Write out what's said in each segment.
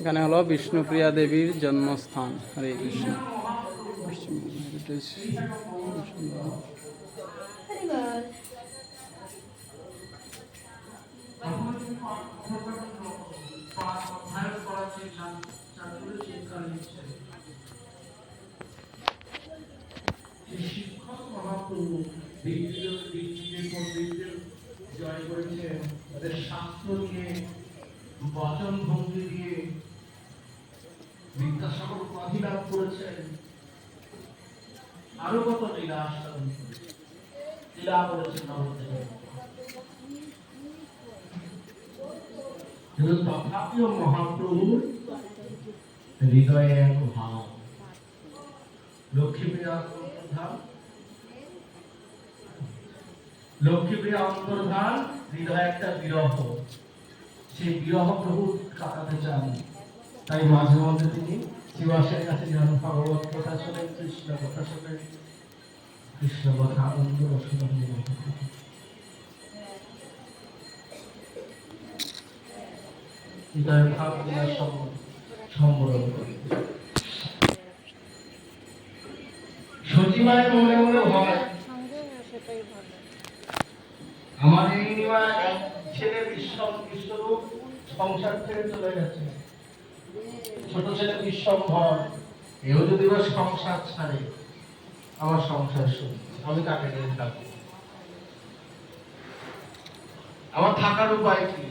এখানে হলো বিষ্ণুপ্রিয়া দেবীর জন্মস্থান। হরে কৃষ্ণ। জয় করেছেন তাদের শাস্ত্র দিয়ে বচন ভঙ্গি দিয়ে বিদ্যাসাগর উপাধি লাভ করেছেন আরও কত লীলা আস্বাদন করেছেন লীলা করেছেন নবদ্বীপে। কিন্তু তথাপিও মহাপ্রভুর হৃদয়ে ভাব। লক্ষ্মীপ্রিয়া অন্তর্ধান। লক্ষ্মীপ্রিয়া অন্তর্ধান, হৃদয় একটা বিরহ। সেই বিরহ প্রভু কাটাতে চান। তাই মাঝে মধ্যে তিনি শিবাসের কাছে যান ভগবত কথা শোনেন কৃষ্ণ কথা শোনেন কৃষ্ণ কথা আনন্দ রসনা হৃদয় ভাব আমার ছেলে বিশ্ব বিশ্বরূপ সংসার ছেড়ে চলে গেছে। ছোট ছেলে বিশ্বম্ভর এও যদি বা সংসার ছাড়ে আমার সংসার শুরু আমি কাকে নিয়ে থাকব? আমার থাকার উপায় কি?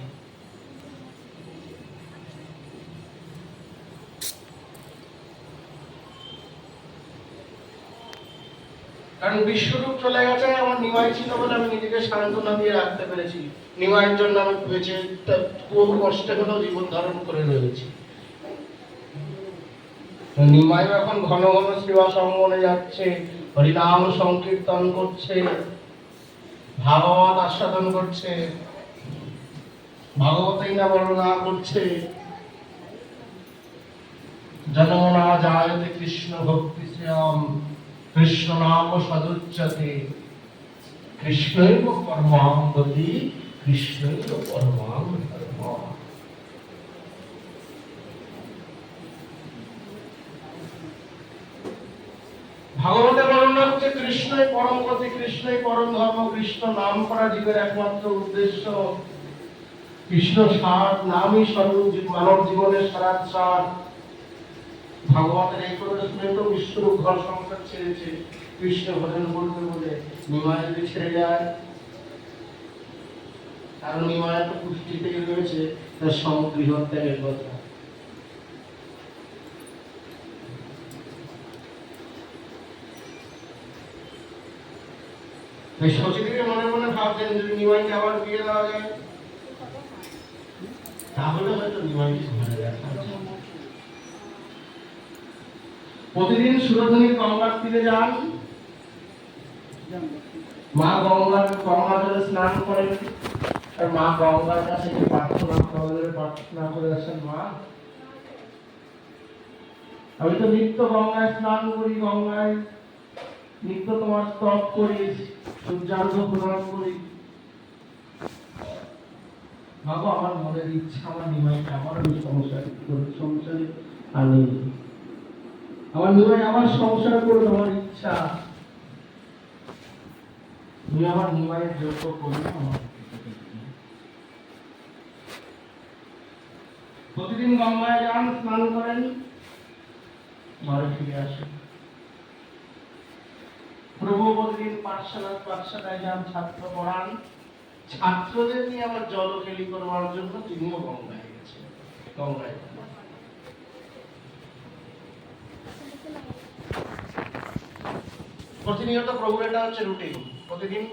কারণ বিশ্বরূপ চলে গেছে, আমার নিমাই ছিল বলে আমি নিজেকে সান্ত্বনা দিয়ে রাখতে পেরেছি। নিমাইয়ের জন্য আমি বেঁচে তা- কষ্টে হলেও জীবন ধারণ করে রয়েছি। নিমাই এখন ঘন ঘন সেবা সঙ্গনে যাচ্ছে, হরিনাম সংকীর্তন করছে, ভাগবত আস্বাদন করছে, ভাগবতই না বর্ণনা করছে। জনমনা জায়তে কৃষ্ণ ভক্তি শ্রীরাম কৃষ্ণ নাম সদুচ্যতে কৃষ্ণৈব পরমাম বলি কৃষ্ণৈব পরমাম ধর্ম ভাগবতে বর্ণনা হচ্ছে কৃষ্ণই পরম গতি কৃষ্ণই পরম ধর্ম, কৃষ্ণ নাম করা জীবের একমাত্র উদ্দেশ্য। কৃষ্ণ সার নামই স্বরূপ মানব জীবনের সারার সার। ভাগবতের এই কথা শুনে তো বিশ্বরূপ ঘর সংসার ছেড়েছে। কৃষ্ণ ভজন করবে বলে নিমায় যদি ছেড়ে যায়, কারণ নিমায় তো পুষ্টিতেই রয়েছে, তার সমগৃহ ত্যাগের কথা। প্রতিদিন সুরধনী গঙ্গার তীরে যান। মা গঙ্গার গঙ্গা জলে স্নান করেন। আর মা গঙ্গার কাছে প্রার্থনা প্রার্থনা করে আসেন মা। আমি তো নিত্য গঙ্গায় স্নান করি, গঙ্গায় নিত্য তোমার স্তব করি। সূর্যার্ঘ করি। বাবা, আমার মনের ইচ্ছা, আমার নিমাইকে আমার আমার নিমাই আমার করুন আমার ইচ্ছা। তুমি আমার নিমাইয়ের যোগ্য করবে আমার প্রতিদিন গঙ্গায় যান, স্নান করেন ঘরে ফিরে আসেন। প্রভু পাঠশালা পাঠশালায় যান ছাত্র পড়ান ছাত্রদের নিয়ে আবার করবার জন্য তিনিও গঙ্গায় গঙ্গায় প্রতিনিয়ত প্রভুর এটা হচ্ছে রুটিন। প্রতিদিন